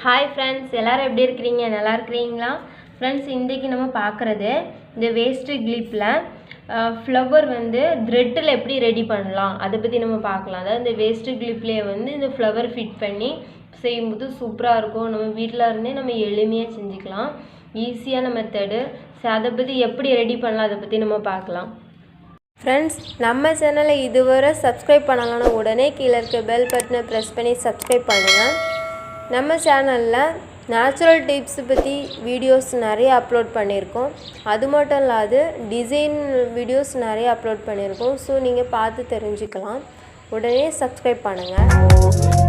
Hi friends எல்லோரும் எப்படி இருக்கிறீங்க? நல்லா இருக்கிறீங்களா? ஃப்ரெண்ட்ஸ் இன்றைக்கி நம்ம பார்க்குறது இந்த வேஸ்ட்டு கிளிப்பில் ஃப்ளவர் வந்து த்ரெட்டில் எப்படி ரெடி பண்ணலாம்? அதை பற்றி நம்ம பார்க்கலாம். அதாவது இந்த வேஸ்ட்டு கிளிப்லேயே வந்து இந்த ஃப்ளவர் ஃபிட் பண்ணி செய்யும்போது சூப்பராக இருக்கும். நம்ம வீட்டில் இருந்தே நம்ம எளிமையாக செஞ்சுக்கலாம். ஈஸியான மெத்தடு ஸோ அதை பற்றி எப்படி ரெடி பண்ணலாம்? அதை பற்றி நம்ம பார்க்கலாம். ஃப்ரெண்ட்ஸ் நம்ம சேனலை இதுவரை சப்ஸ்கிரைப் பண்ணலன்னா உடனே கீழே இருக்க பெல் பட்டனை ப்ரெஸ் பண்ணி சப்ஸ்கிரைப் பண்ணுங்கள் நம்ம சேனலில் நேச்சுரல் டிப்ஸ் பற்றி வீடியோஸ் நிறைய அப்லோட் பண்ணியிருக்கோம். அது மட்டும் இல்லாது டிசைன் வீடியோஸ் நிறைய அப்லோட் பண்ணியிருக்கோம். ஸோ நீங்கள் பார்த்து தெரிஞ்சுக்கலாம். உடனே சப்ஸ்கிரைப் பண்ணுங்கள்